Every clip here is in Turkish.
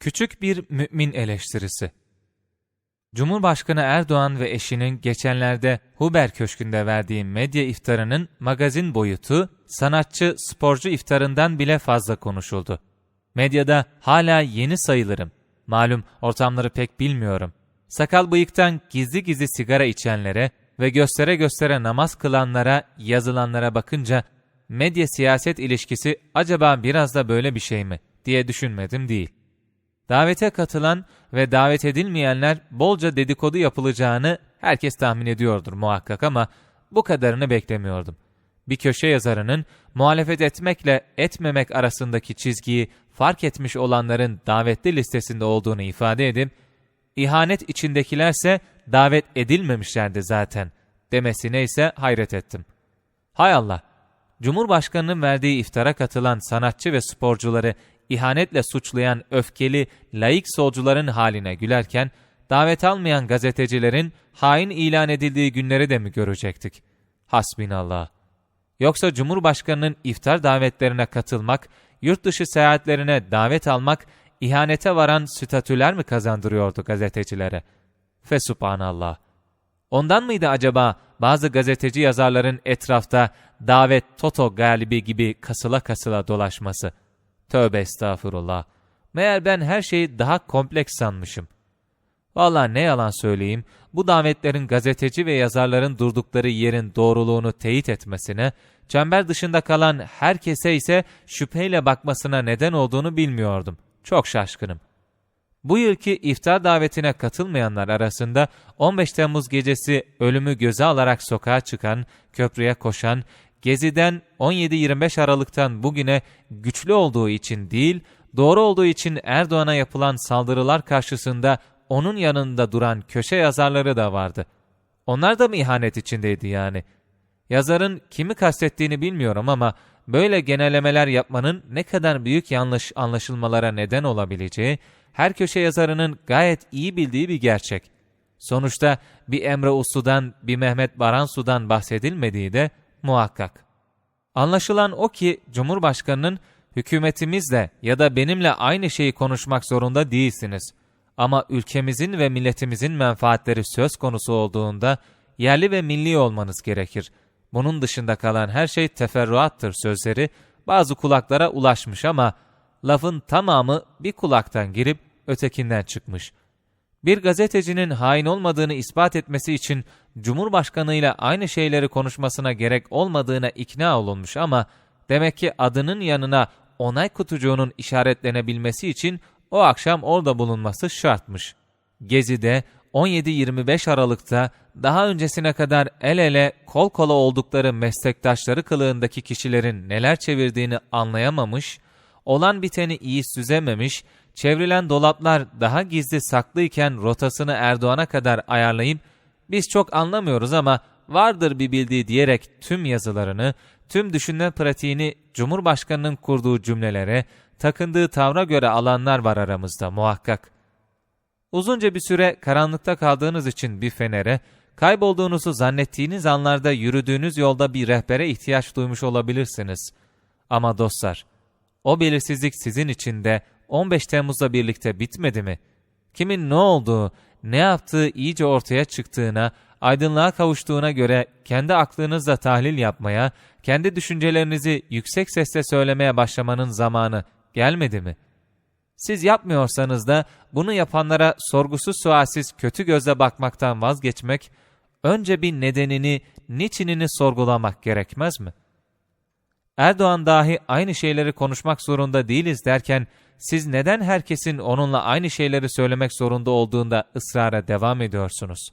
Küçük bir mümin eleştirisi. Cumhurbaşkanı Erdoğan ve eşinin geçenlerde Huber Köşkü'nde verdiği medya iftarının magazin boyutu, sanatçı, sporcu iftarından bile fazla konuşuldu. Medyada hala yeni sayılırım. Malum ortamları pek bilmiyorum. Sakal bıyıktan gizli gizli sigara içenlere ve göstere göstere namaz kılanlara, yazılanlara bakınca medya siyaset ilişkisi acaba biraz da böyle bir şey mi diye düşünmedim değil. Davete katılan ve davet edilmeyenler bolca dedikodu yapılacağını herkes tahmin ediyordur muhakkak ama bu kadarını beklemiyordum. Bir köşe yazarının muhalefet etmekle etmemek arasındaki çizgiyi fark etmiş olanların davetli listesinde olduğunu ifade edip, ihanet içindekilerse davet edilmemişlerdi zaten demesine ise hayret ettim. Hay Allah! Cumhurbaşkanının verdiği iftara katılan sanatçı ve sporcuları ihanetle suçlayan öfkeli, laik solcuların haline gülerken, davet almayan gazetecilerin hain ilan edildiği günleri de mi görecektik? Hasbinallah. Yoksa Cumhurbaşkanının iftar davetlerine katılmak, yurt dışı seyahatlerine davet almak, ihanete varan statüler mi kazandırıyordu gazetecilere? Fesubhanallah. Ondan mıydı acaba bazı gazeteci yazarların etrafta davet toto galibi gibi kasıla kasıla dolaşması? Tövbe estağfurullah. Meğer ben her şeyi daha kompleks sanmışım. Valla ne yalan söyleyeyim, bu davetlerin gazeteci ve yazarların durdukları yerin doğruluğunu teyit etmesine, çember dışında kalan herkese ise şüpheyle bakmasına neden olduğunu bilmiyordum. Çok şaşkınım. Bu yılki iftar davetine katılmayanlar arasında 15 Temmuz gecesi ölümü göze alarak sokağa çıkan, köprüye koşan, Gezi'den 17-25 Aralık'tan bugüne güçlü olduğu için değil, doğru olduğu için Erdoğan'a yapılan saldırılar karşısında onun yanında duran köşe yazarları da vardı. Onlar da mı ihanet içindeydi yani? Yazarın kimi kastettiğini bilmiyorum ama böyle genellemeler yapmanın ne kadar büyük yanlış anlaşılmalara neden olabileceği, her köşe yazarının gayet iyi bildiği bir gerçek. Sonuçta bir Emre Uslu'dan, bir Mehmet Baransu'dan bahsedilmediği de muhakkak. Anlaşılan o ki Cumhurbaşkanının hükümetimizle ya da benimle aynı şeyi konuşmak zorunda değilsiniz. Ama ülkemizin ve milletimizin menfaatleri söz konusu olduğunda yerli ve milli olmanız gerekir. Bunun dışında kalan her şey teferruattır sözleri bazı kulaklara ulaşmış ama lafın tamamı bir kulaktan girip ötekinden çıkmış. Bir gazetecinin hain olmadığını ispat etmesi için Cumhurbaşkanı ile aynı şeyleri konuşmasına gerek olmadığına ikna olunmuş ama demek ki adının yanına onay kutucuğunun işaretlenebilmesi için o akşam orada bulunması şartmış. Gezi'de 17-25 Aralık'ta daha öncesine kadar el ele kol kola oldukları meslektaşları kılığındaki kişilerin neler çevirdiğini anlayamamış, olan biteni iyi süzememiş, çevrilen dolaplar daha gizli saklıyken rotasını Erdoğan'a kadar ayarlayıp biz çok anlamıyoruz ama vardır bir bildiği diyerek tüm yazılarını, tüm düşünme pratiğini Cumhurbaşkanı'nın kurduğu cümlelere, takındığı tavra göre alanlar var aramızda muhakkak. Uzunca bir süre karanlıkta kaldığınız için bir fenere, kaybolduğunuzu zannettiğiniz anlarda yürüdüğünüz yolda bir rehbere ihtiyaç duymuş olabilirsiniz. Ama dostlar, o belirsizlik sizin için de 15 Temmuz'la birlikte bitmedi mi? Kimin ne olduğu, ne yaptığı iyice ortaya çıktığına, aydınlığa kavuştuğuna göre kendi aklınızla tahlil yapmaya, kendi düşüncelerinizi yüksek sesle söylemeye başlamanın zamanı gelmedi mi? Siz yapmıyorsanız da bunu yapanlara sorgusuz sualsiz kötü gözle bakmaktan vazgeçmek, önce bir nedenini, niçinini sorgulamak gerekmez mi? Erdoğan dahi aynı şeyleri konuşmak zorunda değiliz derken, siz neden herkesin onunla aynı şeyleri söylemek zorunda olduğunda ısrara devam ediyorsunuz?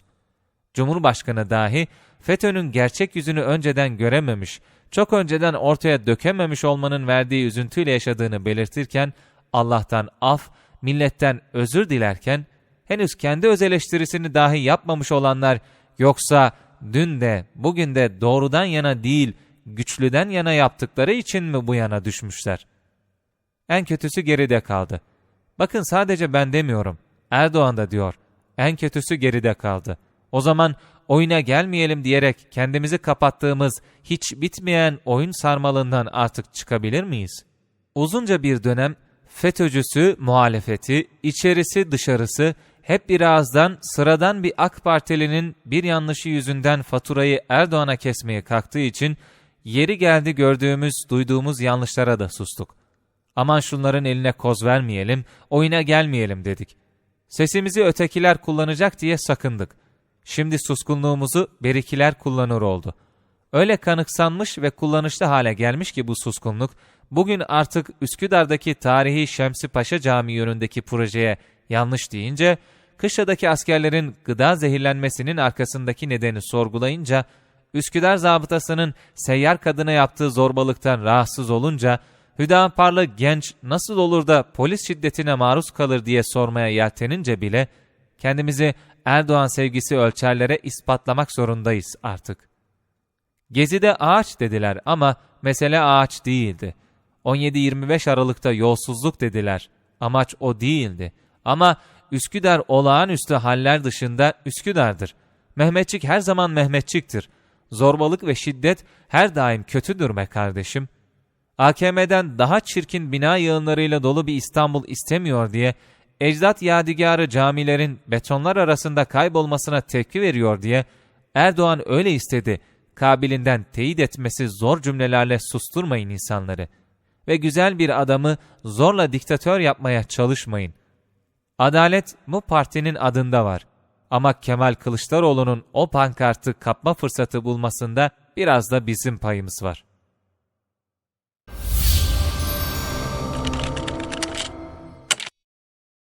Cumhurbaşkanı dahi FETÖ'nün gerçek yüzünü önceden görememiş, çok önceden ortaya dökememiş olmanın verdiği üzüntüyle yaşadığını belirtirken, Allah'tan af, milletten özür dilerken, henüz kendi öz eleştirisini dahi yapmamış olanlar, yoksa dün de bugün de doğrudan yana değil, güçlüden yana yaptıkları için mi bu yana düşmüşler? En kötüsü geride kaldı. Bakın sadece ben demiyorum. Erdoğan da diyor. En kötüsü geride kaldı. O zaman oyuna gelmeyelim diyerek kendimizi kapattığımız hiç bitmeyen oyun sarmalından artık çıkabilir miyiz? Uzunca bir dönem FETÖ'cüsü, muhalefeti, içerisi dışarısı hep bir ağızdan sıradan bir AK Partilinin bir yanlışı yüzünden faturayı Erdoğan'a kesmeye kalktığı için yeri geldi gördüğümüz, duyduğumuz yanlışlara da sustuk. Aman şunların eline koz vermeyelim, oyuna gelmeyelim dedik. Sesimizi ötekiler kullanacak diye sakındık. Şimdi suskunluğumuzu berikiler kullanır oldu. Öyle kanıksanmış ve kullanışlı hale gelmiş ki bu suskunluk, bugün artık Üsküdar'daki tarihi Şemsi Paşa Camii yönündeki projeye yanlış deyince, Kışla'daki askerlerin gıda zehirlenmesinin arkasındaki nedeni sorgulayınca, Üsküdar zabıtasının seyyar kadına yaptığı zorbalıktan rahatsız olunca, Hüdaparlı genç nasıl olur da polis şiddetine maruz kalır diye sormaya yeltenince bile, kendimizi Erdoğan sevgisi ölçerlere ispatlamak zorundayız artık. Gezi'de ağaç dediler ama mesele ağaç değildi. 17-25 Aralık'ta yolsuzluk dediler. Amaç o değildi. Ama Üsküdar olağanüstü haller dışında Üsküdar'dır. Mehmetçik her zaman Mehmetçiktir. Zorbalık ve şiddet her daim kötüdür be kardeşim. AKM'den daha çirkin bina yığınlarıyla dolu bir İstanbul istemiyor diye ecdat yadigarı camilerin betonlar arasında kaybolmasına tepki veriyor diye Erdoğan öyle istedi. Kabilinden teyit etmesi zor cümlelerle susturmayın insanları. Ve güzel bir adamı zorla diktatör yapmaya çalışmayın. Adalet bu partinin adında var. Ama Kemal Kılıçdaroğlu'nun o pankartı kapma fırsatı bulmasında biraz da bizim payımız var.